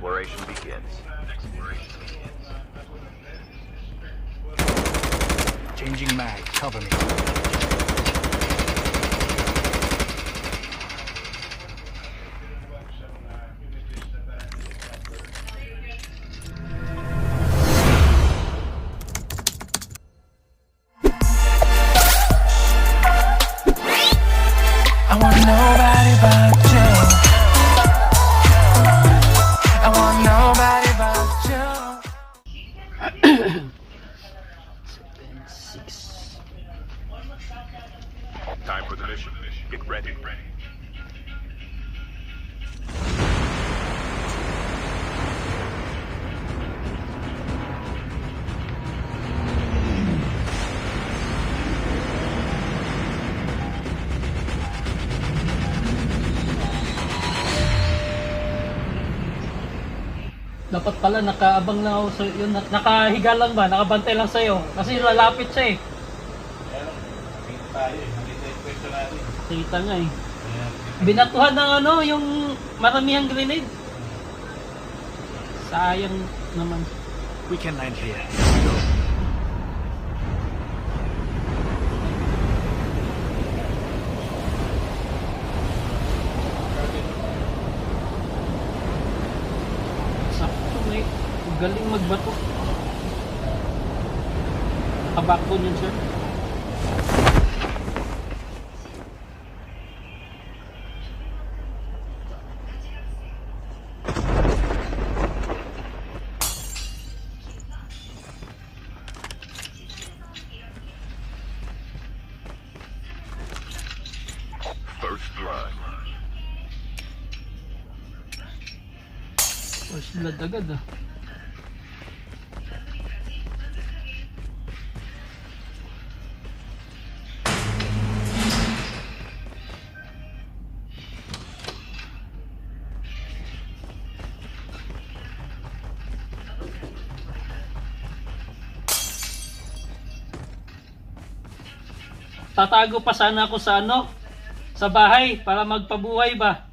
Exploration begins. Changing mag, cover me. I want nobody Dapat pala nakaabang lang ako sa yun, nakahiga lang ba, nakabantay lang sa'yo. Kasi lalapit siya eh. Kita nga eh. Binatuhan ng ano, yung maramihang grenade. Sayang naman. We can land here. Sakto eh. Galing magbato. Nakabakbone yun sir. First blood. First blood agad ah. Tatago pa sana ako sa ano, sa bahay para magpabuhay ba.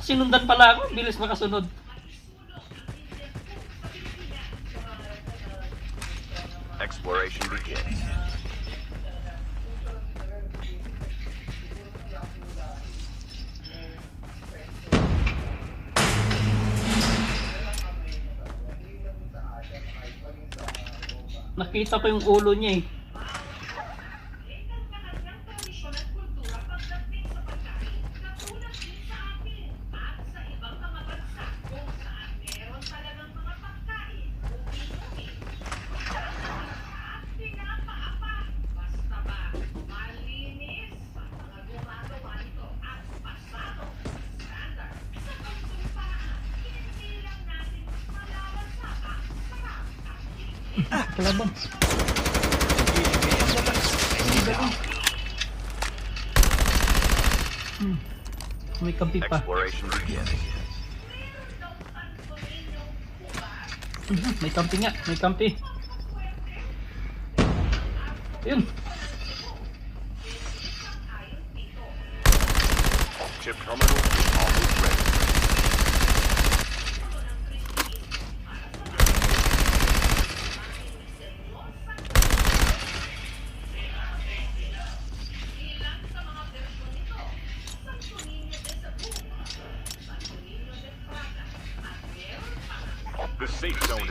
Sinundan pala ako, bilis makasunod. Exploration begins. Nakita ko yung ulo niya eh. Kalaban. Hmm. May kampi begins. Mhm, May kampi nga, may kampi. Yun.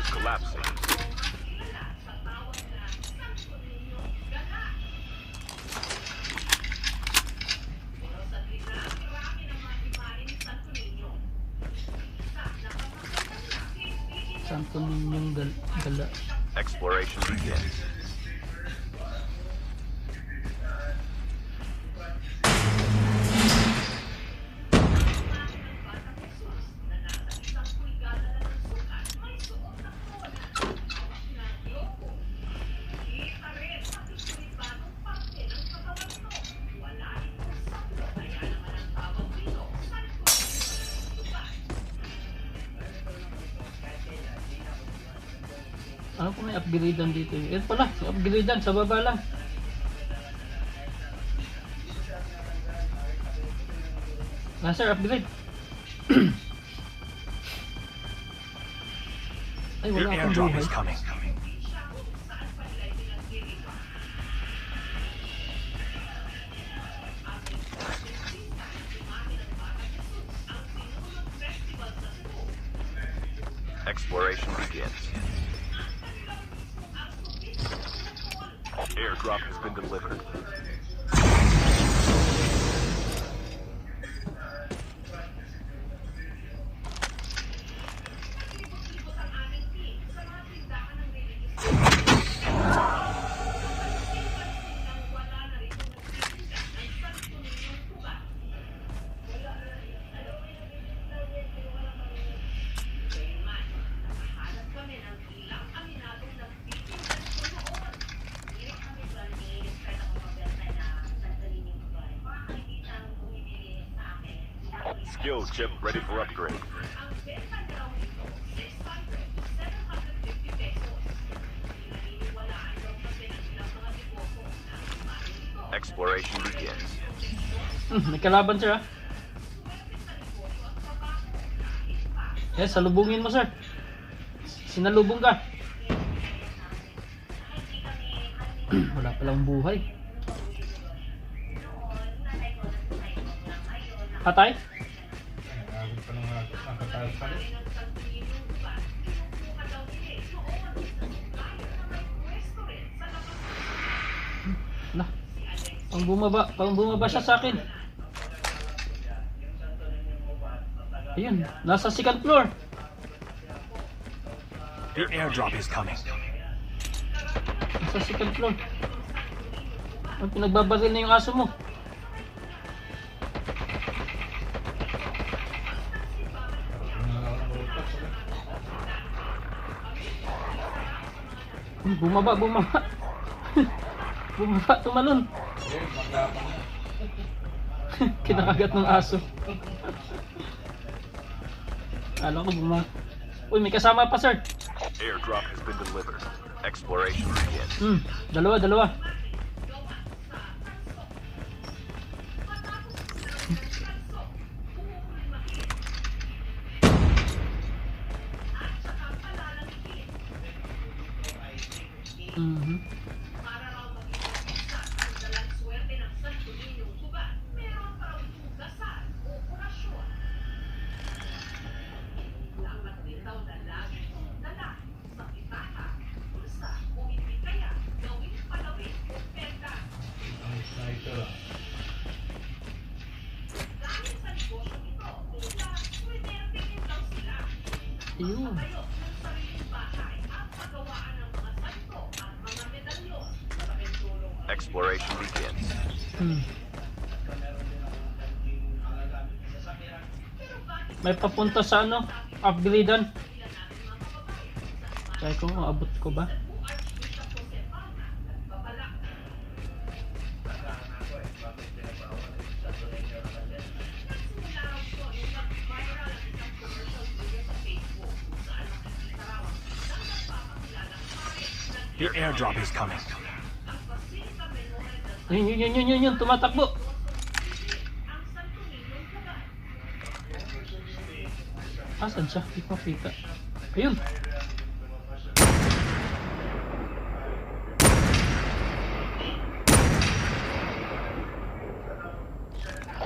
Is collapsing. Santo Ninyong gala. Exploration begins. upgradean dito. Yan pala, upgradean sa baba lang. Ah, sir, upgrade. Ay, wala akong buhay. Skills chip ready for upgrade. Exploration begins. Hmm, may kalaban sir ah. Yes, salubungin mo sir. Sinalubong ka. Wala palang buhay. Patay? Na. Pang bumaba, pang bumaba siya sa akin. Ayun, nasa second floor. The airdrop is coming. Nasa second floor. Ang pinagbabaril na yung aso mo. Hmm, Bumaba, bumaba. Bumaba, tumalon. Kinakagat ng aso. Alam ko bumaba. Uy, may kasama pa, sir. Airdrop has been delivered. Exploration begins. Hmm, dalawa, dalawa. Ayun. Exploration begins. Hmm. May papunta sa ano? Upgradean. Try ko abot ko ba. The airdrop is coming. Yun, yun, yun, yun, yun, yun, tumatakbo. Asan siya? Hindi ko makita. Ayun.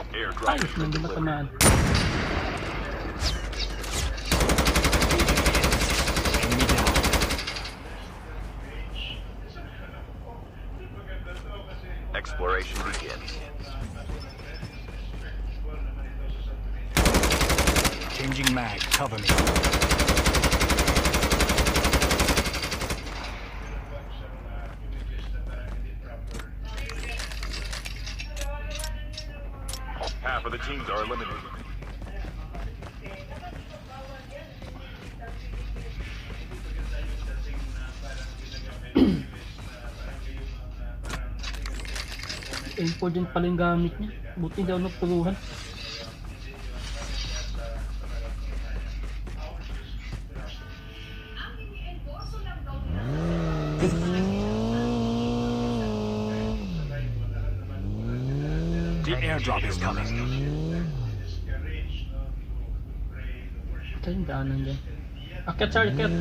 Airdrop Ay, has been nandun na tamaan. Half of the teams are eliminated. Import din pala yung gamit niya. Buti hindi ako coming. Ito yung daanan dyan. Akyat sir, akyat.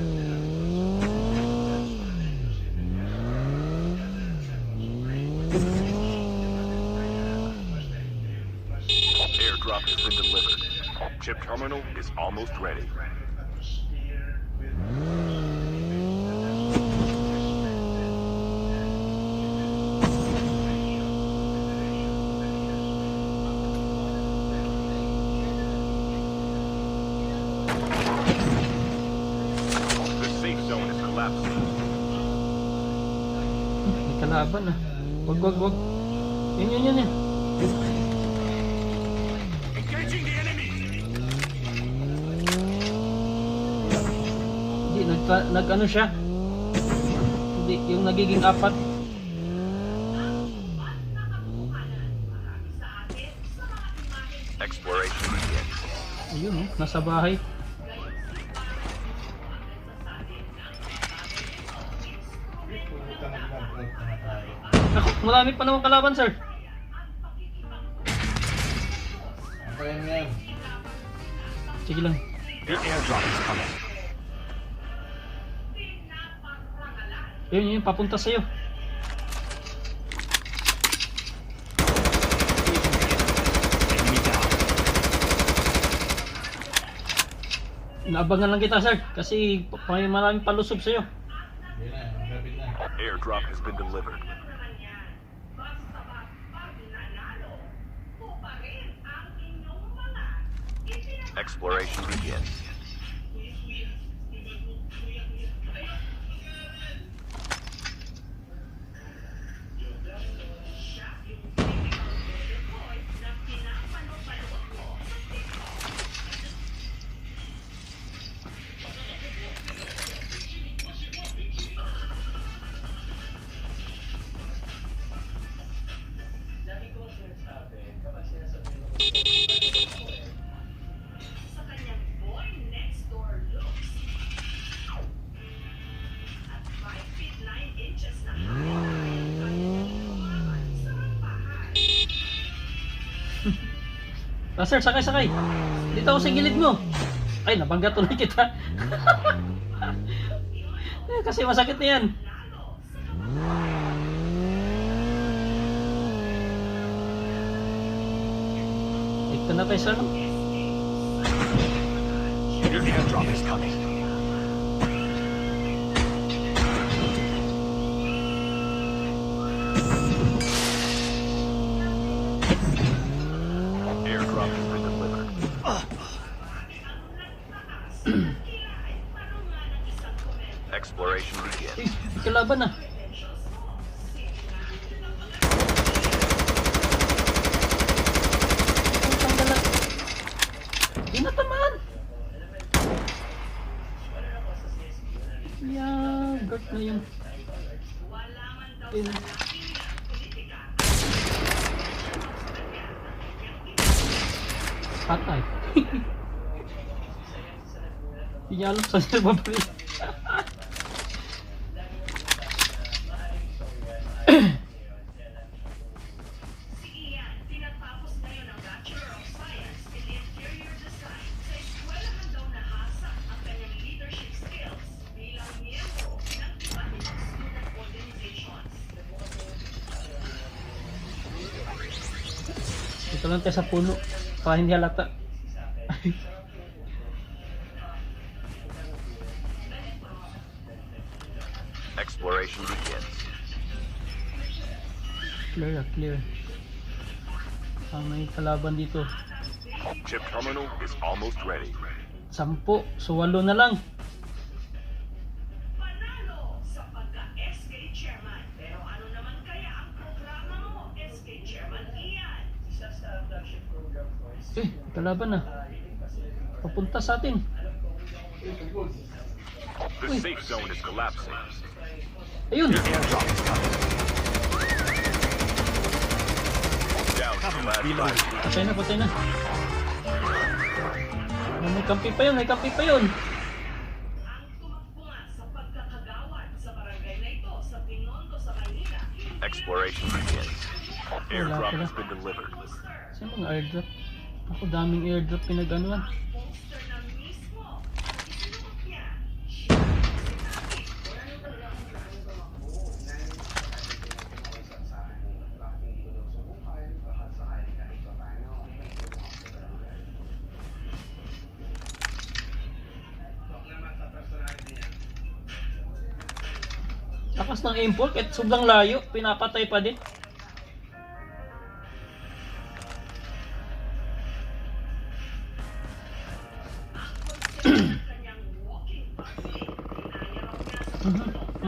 Airdrop has been delivered. Chip terminal is almost ready. Kalaban ah. Wag, wag, wag. Yun, yun, yun, yun. Hindi, nag, nag ano siya. Hindi, yung nagiging apat. Ayun oh, nasa bahay. Ako, marami pa naman kalaban sir. Yan. Sige lang. The airdrop is coming. Yun, yun, papunta sa'yo. Inaabangan lang kita sir. Kasi may maraming palusog sa'yo. Na. Airdrop has been delivered. Exploration begins. Ah, sir, sakay, sakay. Dito ako sa gilid mo. Ay, nabangga tuloy kita. Eh, Kasi masakit na yan. Ito na tayo sa ano. Airdrop is coming. Kalaban na. Putang dala. Di na yung... Ayun. Patay. Hindi niya alam saan siya babalik. Dito lang tayo sa puno para hindi halata. Exploration begins. clear, ah, clear. Ah, may kalaban dito. Chip terminal is almost ready. Sampo, so walo na lang. Panalo sa pagka-SK Chairman. Pero ano naman kaya ang programa mo, SK Chairman Ian? Eh, kalaban na. Papunta sa atin. The safe zone is collapsing. Ayun! Patay na, patay na. Ah, may kampi pa yun, may kampi pa yun. Exploration begins. Airdrop has been delivered. Saan mga airdrop? Ako daming airdrop pinag-anuan. Lakas ng aim ball, kahit sobrang layo, pinapatay pa din.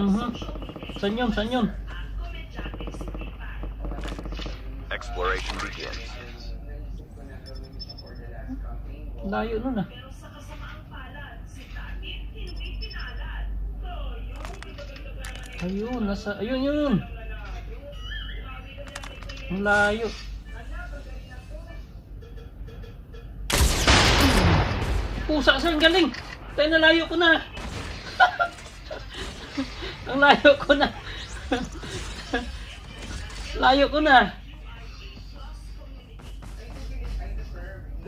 Mhm, mhm. Saan yun? Saan yun? Exploration begins. Layo nun ah. Ayun, nasa... Ayun, yun! Ang layo. Pusa sir, ang galing! Tayo na layo ko na! Ang layo ko na! layo ko na!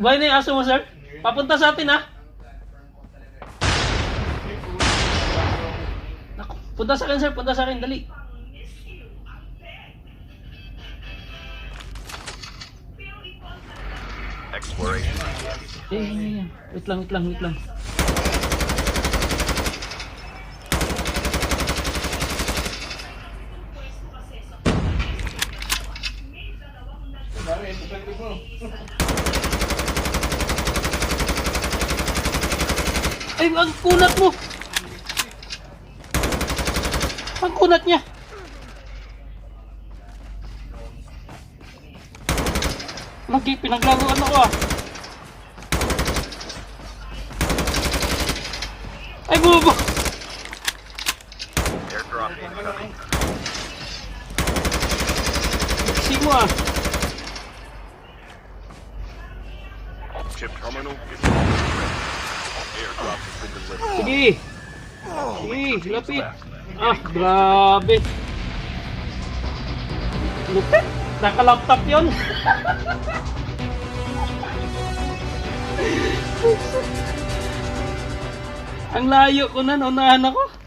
Buhay na yung aso mo, sir? Papunta sa atin, ha? Naku, punta sa akin, sir. Punta sa akin, dali. Exploration. Eh, eh, eh, wait lang, wait lang, wait lang. Dami, ito sa likod mo. Ay, ang kunat mo! Ang kunat niya! Lagi, pinaglaruan ako ah! Ay, bumaba! Airdrop incoming. Buksi mo ah! Chip terminal is almost ready. Airdrop has been delivered. Sige! Sige, lapit! Ah, grabe! Lupit! Naka-laptop yun! Ang layo ko na, naunahan ako.